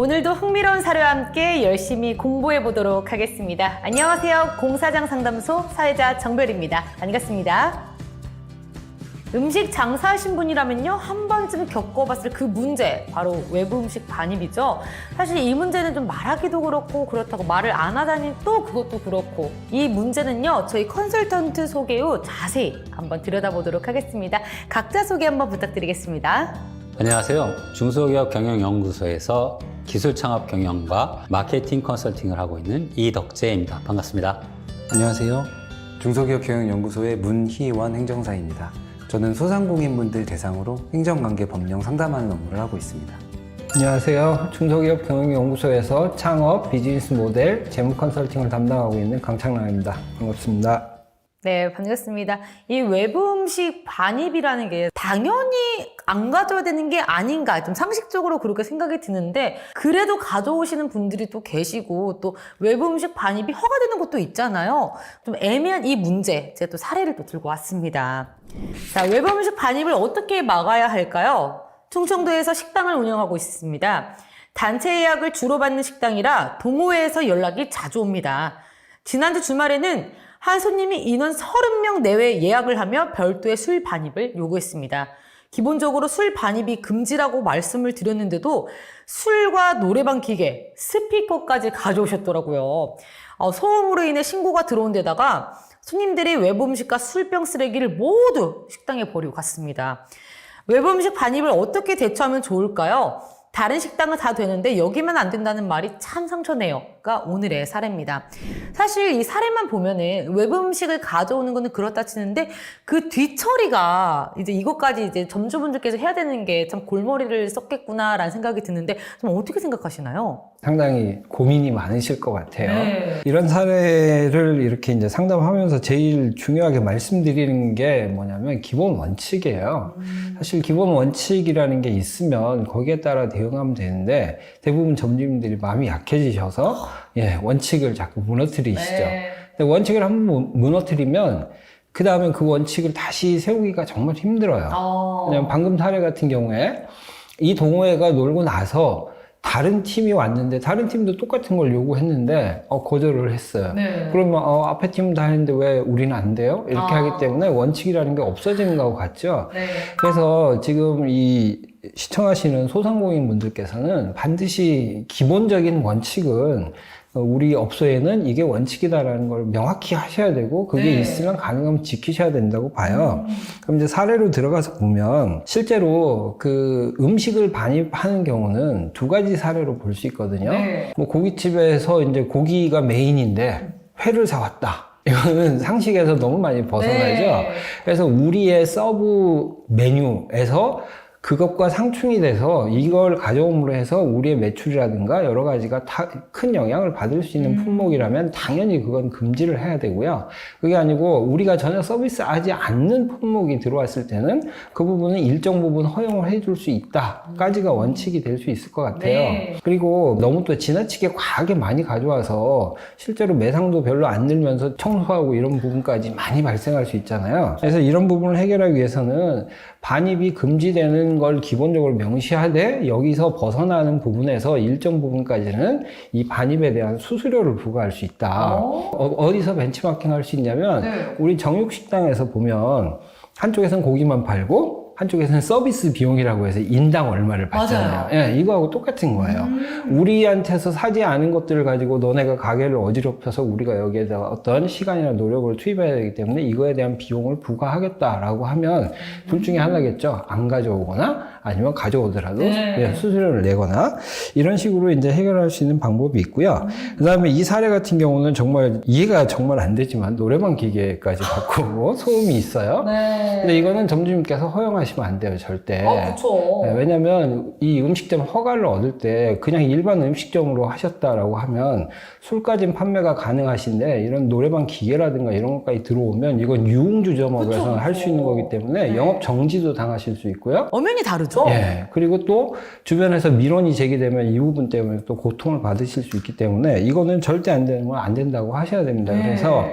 오늘도 흥미로운 사례와 함께 열심히 공부해 보도록 하겠습니다. 안녕하세요. 공사장 상담소 사회자 정별입니다. 반갑습니다. 음식 장사하신 분이라면요, 한 번쯤 겪어봤을 그 문제, 바로 외부 음식 반입이죠. 사실 이 문제는 좀 말하기도 그렇고, 그렇다고 말을 안 하다니 또 그것도 그렇고, 이 문제는요, 저희 컨설턴트 소개 후 자세히 한번 들여다보도록 하겠습니다. 각자 소개 한번 부탁드리겠습니다. 안녕하세요. 중소기업 경영연구소에서 기술 창업 경영과 마케팅 컨설팅을 하고 있는 이덕재입니다. 반갑습니다. 안녕하세요. 중소기업 경영연구소의 문희원 행정사입니다. 저는 소상공인분들 대상으로 행정관계 법령 상담하는 업무를 하고 있습니다. 안녕하세요. 중소기업 경영연구소에서 창업, 비즈니스 모델, 재무 컨설팅을 담당하고 있는 강창랑입니다. 반갑습니다. 네, 반갑습니다. 이 외부 음식 반입이라는 게 당연히 안 가져야 되는 게 아닌가, 좀 상식적으로 그렇게 생각이 드는데, 그래도 가져오시는 분들이 또 계시고, 또 외부 음식 반입이 허가되는 곳도 있잖아요. 좀 애매한 이 문제, 제가 또 사례를 또 들고 왔습니다. 자, 외부 음식 반입을 어떻게 막아야 할까요? 충청도에서 식당을 운영하고 있습니다. 단체 예약을 주로 받는 식당이라 동호회에서 연락이 자주 옵니다. 지난주 주말에는 한 손님이 인원 30명 내외 예약을 하며 별도의 술 반입을 요구했습니다. 기본적으로 술 반입이 금지라고 말씀을 드렸는데도 술과 노래방 기계, 스피커까지 가져오셨더라고요. 어, 소음으로 인해 신고가 들어온 데다가 손님들이 외부 음식과 술병 쓰레기를 모두 식당에 버리고 갔습니다. 외부 음식 반입을 어떻게 대처하면 좋을까요? 다른 식당은 다 되는데 여기만 안 된다는 말이 참 상처네요. 가 오늘의 사례입니다. 사실 이 사례만 보면은 외부 음식을 가져오는 거는 그렇다 치는데 그 뒤처리가 이제 이것까지 이제 점주분들께서 해야 되는 게 참 골머리를 썼겠구나라는 생각이 드는데 좀 어떻게 생각하시나요? 상당히 고민이 많으실 것 같아요. 네. 이런 사례를 이렇게 이제 상담하면서 제일 중요하게 말씀드리는 게 뭐냐면 기본 원칙이에요. 사실 기본 원칙이라는 게 있으면 거기에 따라 대응하면 되는데 대부분 점주님들이 마음이 약해지셔서 예, 원칙을 자꾸 무너뜨리시죠. 근데 원칙을 한번 무- 무너뜨리면 그 다음에 그 원칙을 다시 세우기가 정말 힘들어요. 어. 왜냐면 방금 사례 같은 경우에 이 동호회가 놀고 나서 다른 팀이 왔는데 다른 팀도 똑같은 걸 요구했는데 어, 거절을 했어요. 네. 그러면 어, 앞에 팀은 다 했는데 왜 우리는 안 돼요? 이렇게 아. 하기 때문에 원칙이라는 게 없어지는 거하고 같죠. 네. 그래서 지금 이 시청하시는 소상공인 분들께서는 반드시 기본적인 원칙은 어, 우리 업소에는 이게 원칙이다라는 걸 명확히 하셔야 되고 그게 네. 있으면 가능하면 지키셔야 된다고 봐요. 그럼 이제 사례로 들어가서 보면 실제로 그 음식을 반입하는 경우는 두 가지 사례로 볼 수 있거든요. 네. 뭐 고깃집에서 이제 고기가 메인인데 회를 사왔다. 이거는 상식에서 너무 많이 벗어나죠. 네. 그래서 우리의 서브 메뉴에서 그것과 상충이 돼서 이걸 가져옴으로 해서 우리의 매출이라든가 여러 가지가 다 큰 영향을 받을 수 있는 품목이라면 당연히 그건 금지를 해야 되고요. 그게 아니고 우리가 전혀 서비스하지 않는 품목이 들어왔을 때는 그 부분은 일정 부분 허용을 해줄 수 있다까지가 원칙이 될 수 있을 것 같아요. 네. 그리고 너무 또 지나치게 과하게 많이 가져와서 실제로 매상도 별로 안 늘면서 청소하고 이런 부분까지 많이 발생할 수 있잖아요. 그래서 이런 부분을 해결하기 위해서는 반입이 금지되는 걸 기본적으로 명시하되 여기서 벗어나는 부분에서 일정 부분까지는 이 반입에 대한 수수료를 부과할 수 있다. 어? 어, 어디서 벤치마킹 할 수 있냐면 네. 우리 정육식당에서 보면 한쪽에서는 고기만 팔고 한쪽에서는 서비스 비용이라고 해서 인당 얼마를 받잖아요. 예, 이거하고 똑같은 거예요. 우리한테서 사지 않은 것들을 가지고 너네가 가게를 어지럽혀서 우리가 여기에다 어떤 시간이나 노력을 투입해야 되기 때문에 이거에 대한 비용을 부과하겠다라고 하면 둘 중에 하나겠죠. 안 가져오거나 아니면 가져오더라도 네. 예, 수수료를 내거나 이런 식으로 이제 해결할 수 있는 방법이 있고요. 그 다음에 이 사례 같은 경우는 정말 이해가 정말 안 되지만 노래방 기계까지 바꾸고 소음이 있어요. 네. 근데 이거는 점주님께서 허용하시면 안 돼요, 절대. 어, 그쵸. 네, 왜냐면 이 음식점 허가를 얻을 때 그냥 일반 음식점으로 하셨다라고 하면 술까지는 판매가 가능하신데 이런 노래방 기계라든가 이런 것까지 들어오면 이건 유흥주점업에서 할 수 있는. 거기 때문에 네. 영업 정지도 당하실 수 있고요. 엄연히 다르죠. 다르죠? 예. 그리고 또 주변에서 민원이 제기되면 이 부분 때문에 또 고통을 받으실 수 있기 때문에 이거는 절대 안 되는 건 안 된다고 하셔야 됩니다. 네. 그래서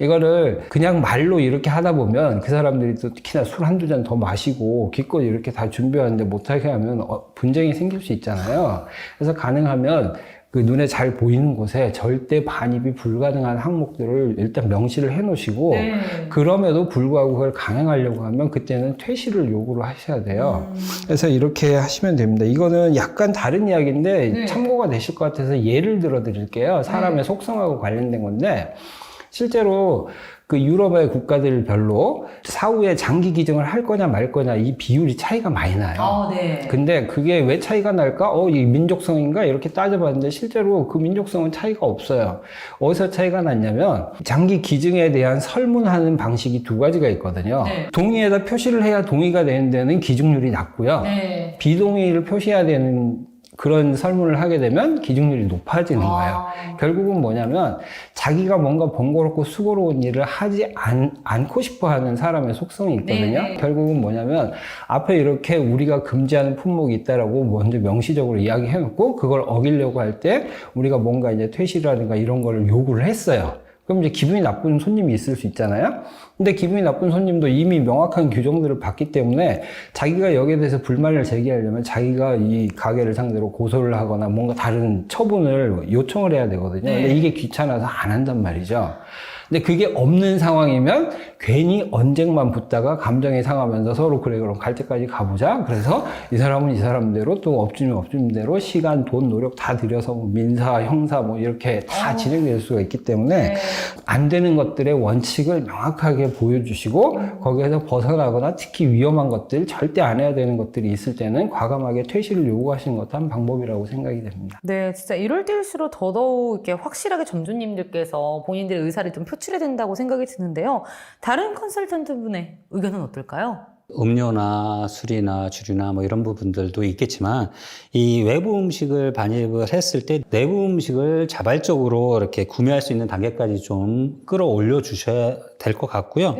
이거를 그냥 말로 이렇게 하다 보면 그 사람들이 또 특히나 술 한두 잔 더 마시고 기껏 이렇게 다 준비하는데 못하게 하면 어, 분쟁이 생길 수 있잖아요. 그래서 가능하면 그 눈에 잘 보이는 곳에 절대 반입이 불가능한 항목들을 일단 명시를 해 놓으시고 네. 그럼에도 불구하고 그걸 강행하려고 하면 그때는 퇴실을 요구를 하셔야 돼요. 음. 그래서 이렇게 하시면 됩니다. 이거는 약간 다른 이야기인데 네. 참고가 되실 것 같아서 예를 들어 드릴게요. 사람의 속성하고 관련된 건데 실제로 그 유럽의 국가들별로 사후에 장기 기증을 할 거냐 말 거냐 이 비율이 차이가 많이 나요. 아, 네. 근데 그게 왜 차이가 날까? 어, 이 민족성인가? 이렇게 따져봤는데 실제로 그 민족성은 차이가 없어요. 어디서 차이가 났냐면 장기 기증에 대한 설문하는 방식이 두 가지가 있거든요. 네. 동의에다 표시를 해야 동의가 되는 데는 기증률이 낮고요. 네. 비동의를 표시해야 되는 그런 설문을 하게 되면 기증률이 높아지는 거예요. 아. 결국은 뭐냐면 자기가 뭔가 번거롭고 수고로운 일을 하지 않, 않고 싶어 하는 사람의 속성이 있거든요. 네. 결국은 뭐냐면 앞에 이렇게 우리가 금지하는 품목이 있다라고 먼저 명시적으로 이야기해 놓고 그걸 어기려고 할 때 우리가 뭔가 이제 퇴실이라든가 이런 거를 요구를 했어요. 그럼 이제 기분이 나쁜 손님이 있을 수 있잖아요. 근데 기분이 나쁜 손님도 이미 명확한 규정들을 봤기 때문에 자기가 여기에 대해서 불만을 제기하려면 자기가 이 가게를 상대로 고소를 하거나 뭔가 다른 처분을 요청을 해야 되거든요. 네. 근데 이게 귀찮아서 안 한단 말이죠. 근데 그게 없는 상황이면 괜히 언쟁만 붙다가 감정이 상하면서 서로 그래 그럼 갈 때까지 가보자. 그래서 이 사람은 이 사람대로 또 업주는 업주님대로 시간, 돈, 노력 다 들여서 뭐 민사, 형사 뭐 이렇게 다 진행될 수가 있기 때문에 네. 안 되는 것들의 원칙을 명확하게 보여주시고 거기에서 벗어나거나 특히 위험한 것들 절대 안 해야 되는 것들이 있을 때는 과감하게 퇴실을 요구하시는 것도 한 방법이라고 생각이 됩니다. 네, 진짜 이럴 때일수록 더더욱 이렇게 확실하게 점주님들께서 본인들의 의사를 좀 표출해야 된다고 생각이 드는데요. 다른 컨설턴트 분의 의견은 어떨까요? 음료나 술이나 주류나 뭐 이런 부분들도 있겠지만 이 외부 음식을 반입을 했을 때 내부 음식을 자발적으로 이렇게 구매할 수 있는 단계까지 좀 끌어올려 주셔야 될 것 같고요.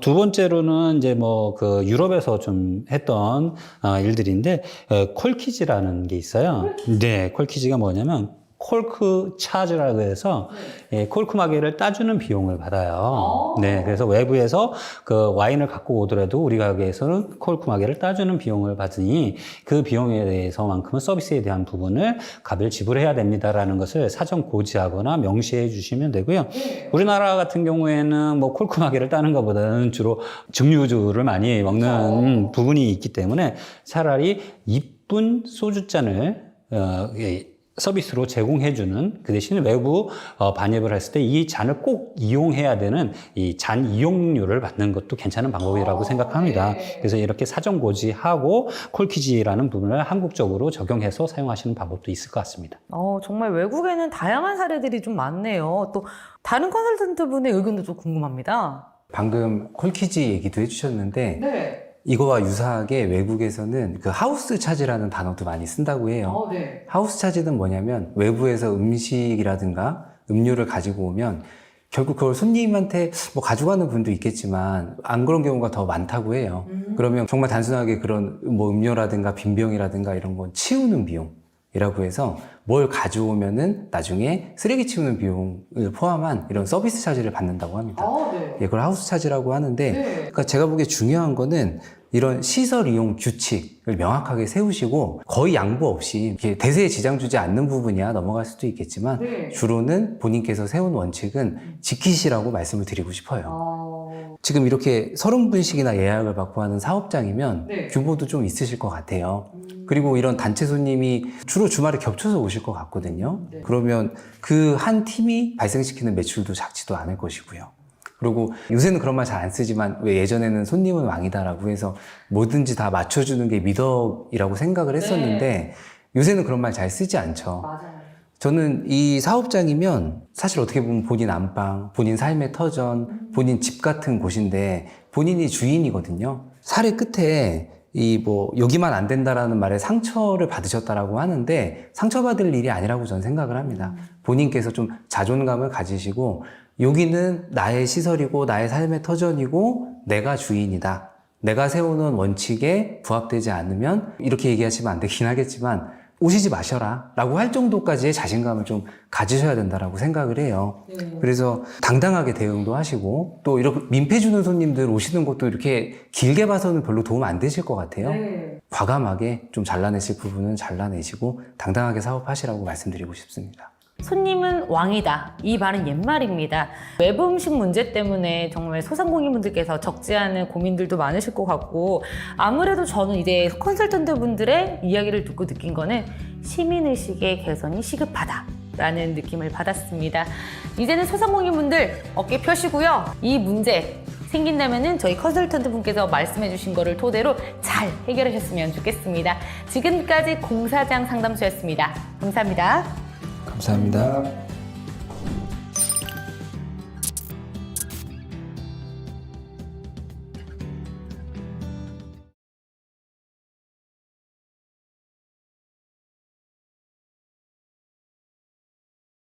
두 번째로는 이제 뭐 그 유럽에서 좀 했던 어, 일들인데 어, 콜키즈라는 게 있어요. 네, 콜키즈가 뭐냐면 콜크 차즈라고 해서 예, 콜크 마개를 따주는 비용을 받아요. 네, 그래서 외부에서 그 와인을 갖고 오더라도 우리 가게에서는 콜크 마개를 따주는 비용을 받으니 그 비용에 대해서만큼은 서비스에 대한 부분을 값을 지불해야 됩니다라는 것을 사전 고지하거나 명시해 주시면 되고요. 우리나라 같은 경우에는 뭐 콜크 마개를 따는 것보다는 주로 증류주를 많이 먹는 부분이 있기 때문에 차라리 이쁜 소주잔을 어, 예, 서비스로 제공해주는 그 대신에 외부 어, 반입을 했을 때 이 잔을 꼭 이용해야 되는 이 잔 이용료를 받는 것도 괜찮은 방법이라고 생각합니다. 그래서 이렇게 사전 고지하고 콜키지라는 부분을 한국적으로 적용해서 사용하시는 방법도 있을 것 같습니다. 어, 정말 외국에는 다양한 사례들이 좀 많네요. 또 다른 컨설턴트 분의 의견도 좀 궁금합니다. 방금 콜키지 얘기도 해주셨는데 네. 이거와 유사하게 외국에서는 그 하우스 차지라는 단어도 많이 쓴다고 해요. 네. 하우스 차지는 뭐냐면 외부에서 음식이라든가 음료를 가지고 오면 결국 그걸 손님한테 뭐 가져가는 분도 있겠지만 안 그런 경우가 더 많다고 해요. 그러면 정말 단순하게 그런 뭐 음료라든가 빈병이라든가 이런 건 치우는 비용이라고 해서 뭘 가져오면은 나중에 쓰레기 치우는 비용을 포함한 이런 서비스 차지를 받는다고 합니다. 네. 예, 그걸 하우스 차지라고 하는데 그러니까 제가 보기에 중요한 거는 이런 시설 이용 규칙을 명확하게 세우시고 거의 양보 없이 이렇게 대세에 지장 주지 않는 부분이야 넘어갈 수도 있겠지만 네. 주로는 본인께서 세운 원칙은 지키시라고 말씀을 드리고 싶어요. 어... 지금 이렇게 서른 분씩이나 예약을 받고 하는 사업장이면 네. 규모도 좀 있으실 것 같아요. 그리고 이런 단체 손님이 주로 주말에 겹쳐서 오실 것 같거든요. 네. 그러면 그 한 팀이 발생시키는 매출도 작지도 않을 것이고요. 그리고 요새는 그런 말 잘 안 쓰지만 왜 예전에는 손님은 왕이다라고 해서 뭐든지 다 맞춰주는 게 미덕이라고 생각을 했었는데 요새는 그런 말 잘 쓰지 않죠. 맞아요. 저는 이 사업장이면 사실 어떻게 보면 본인 안방, 본인 삶의 터전, 본인 집 같은 곳인데 본인이 주인이거든요. 사례 끝에 이 뭐 여기만 안 된다라는 말에 상처를 받으셨다라고 하는데 상처받을 일이 아니라고 저는 생각을 합니다. 본인께서 좀 자존감을 가지시고 여기는 나의 시설이고 나의 삶의 터전이고 내가 주인이다. 내가 세우는 원칙에 부합되지 않으면 이렇게 얘기하시면 안 되긴 하겠지만 오시지 마셔라 라고 할 정도까지의 자신감을 좀 가지셔야 된다라고 생각을 해요. 그래서 당당하게 대응도 하시고 또 이렇게 민폐 주는 손님들 오시는 것도 이렇게 길게 봐서는 별로 도움 안 되실 것 같아요. 과감하게 좀 잘라내실 부분은 잘라내시고 당당하게 사업하시라고 말씀드리고 싶습니다. 손님은 왕이다. 이 말은 옛말입니다. 외부 음식 문제 때문에 정말 소상공인분들께서 적지 않은 고민들도 많으실 것 같고 아무래도 저는 이제 컨설턴트 분들의 이야기를 듣고 느낀 거는 시민의식의 개선이 시급하다. 라는 느낌을 받았습니다. 이제는 소상공인분들 어깨 펴시고요. 이 문제 생긴다면은 저희 컨설턴트 분께서 말씀해 주신 거를 토대로 잘 해결하셨으면 좋겠습니다. 지금까지 공사장 상담소였습니다. 감사합니다. 감사합니다.